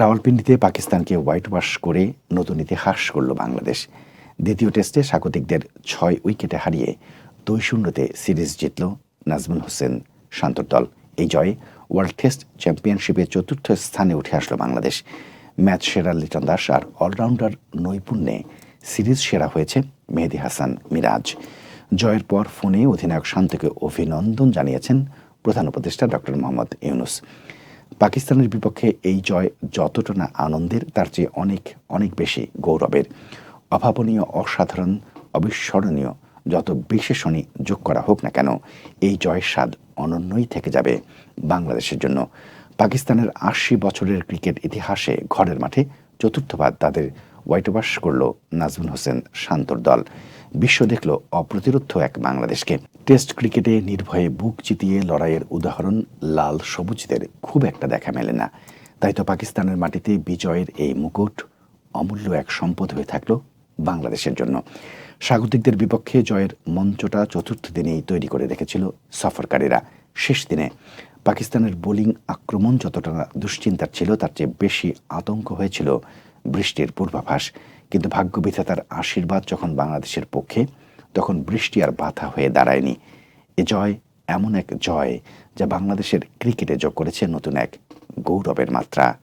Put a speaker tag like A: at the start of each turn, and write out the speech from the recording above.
A: রাওয়ালপিন্ডিতে পাকিস্তানকে white wash করে নতুন ইতিহাস করল বাংলাদেশ। দ্বিতীয় টেস্টে স্বাগতিকদের ছয় উইকেটে হারিয়ে দুই শূন্যতে সিরিজ জিতল নাজমুল হোসেন শান্তর দল। এই জয়ে ওয়ার্ল্ড টেস্ট চ্যাম্পিয়নশিপে চতুর্থ স্থানে উঠে আসলো বাংলাদেশ। ম্যাচ সেরা লিটন দাস আর অলরাউন্ডার নৈপুণ্যে সিরিজ সেরা হয়েছে মেহেদি হাসান মিরাজ। জয়ের পর ফোনে অধিনায়ক শান্তকে অভিনন্দন জানিয়েছেন প্রধান উপদেষ্টা ডক্টর মোহাম্মদ ইউনুস। পাকিস্তানের বিপক্ষে এই জয় যতটা না আনন্দের, তার চেয়ে অনেক অনেক বেশি গৌরবের। অভাবনীয়, অসাধারণ, অবিস্মরণীয়, যত বিশেষণই যোগ করা হোক না কেন, এই জয়ের স্বাদ অনন্যই থেকে যাবে বাংলাদেশের জন্য। পাকিস্তানের আশি বছরের ক্রিকেট ইতিহাসে ঘরের মাঠে চতুর্থবার তাদের হোয়াইটওয়াশ করল নাজমুল হোসেন শান্তর দল। বিশ্ব দেখল অপ্রতিরোধ এক বাংলাদেশকে। টেস্ট ক্রিকেটে নির্ভয়ে বুক চিতিয়ে লড়াইয়ের উদাহরণ লাল সবুজদের খুব একটা দেখা মেলে না। তাই তো পাকিস্তানের মাটিতে বিজয়ের এই মুকুট অমূল্য এক সম্পদ হয়ে থাকল বাংলাদেশের জন্য। স্বাগতিকদের বিপক্ষে জয়ের মঞ্চটা চতুর্থ দিনেই তৈরি করে রেখেছিল সফরকারীরা। শেষ দিনে পাকিস্তানের বোলিং আক্রমণ যতটা দুশ্চিন্তার ছিল, তার চেয়ে বেশি আতঙ্ক হয়েছিল বৃষ্টির পূর্বাভাস। কিন্তু ভাগ্য বিধাতার আশীর্বাদ যখন বাংলাদেশের পক্ষে, তখন বৃষ্টি আর বাধা হয়ে দাঁড়ায়নি। এ জয় এমন এক জয় যা বাংলাদেশের ক্রিকেটে যোগ করেছে নতুন এক গৌরবের মাত্রা।